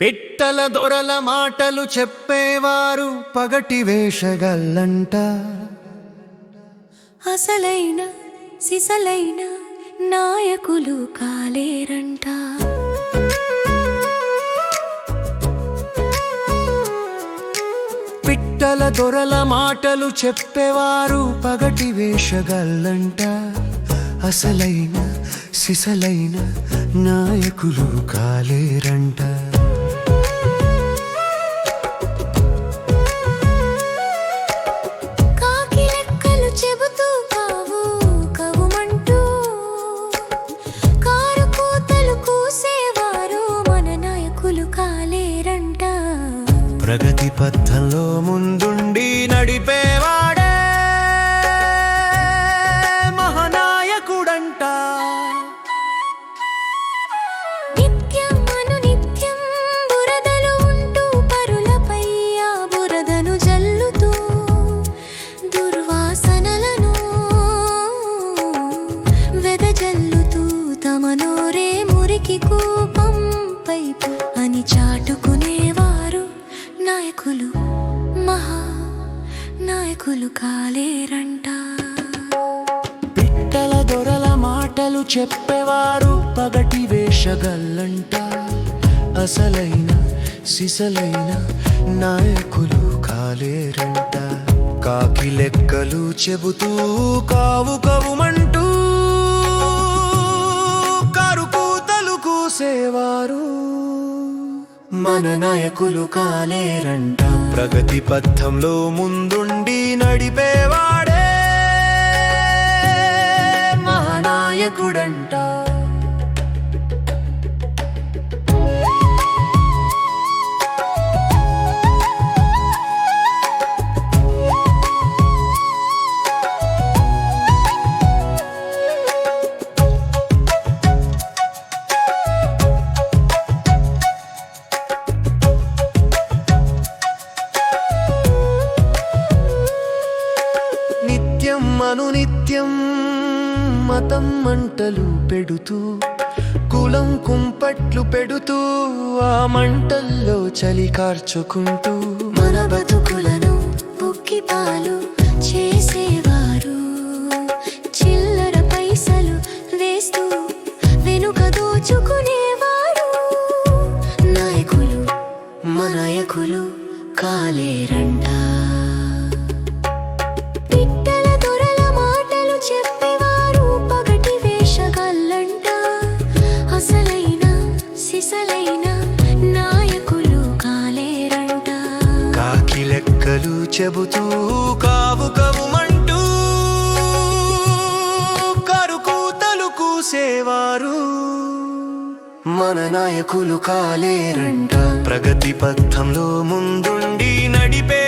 పిట్టల దొరల మాటలు చెప్పేవారు పగటి వేషగల్లంట. అసలైన సిసలైన నాయకులు కాలేరంట. పిట్టల దొరల మాటలు చెప్పేవారు పగటి వేషగల్లంట. అసలైన సిసలైన నాయకులు కాలేరంట. ఆ బురదను జల్లుతూ దుర్వాసనలను వెదజల్లుతూ తమ నోరే మురికి కూపం పైపు అని చాటుకునే నాయకులు మహా నాయకులు కాలేరంట. పిట్టల దొరల మాటలు చెప్పేవారు పగటి వేషగల్లంట అసలైన సిసలైన నాయకులు కాలేరంట. కాకి లెక్కలు చెబుతూ కావు కవుమంటూ కారు కూతలు కూసేవారు మన నాయకులు కాలేరంట. ప్రగతి పథంలో ముందుండి నడిపేవాడే. మహానాయకుడంట నిత్యం మతం మంటలు పెడుతూ కులం కుంపట్లు పెడుతూ ఆ మంటల్లో చలి కార్చుకుంటూ. మన బతుకులను బుక్కి పాలు చేసేవారు. చిల్లర పైసలు వేస్తూ వెనుక దోచుకునేవారు. నాయకులు మనయకులు నాయకులు సిసలైన నాయకులు కాలేరంట. కాకి లెక్కలు చెబుతూ కావు కవుమంటూ కరు కూతలు కూసేవారు. మన నాయకులు కాలేరంట. ప్రగతి పథంలో ముందుండి నడిపే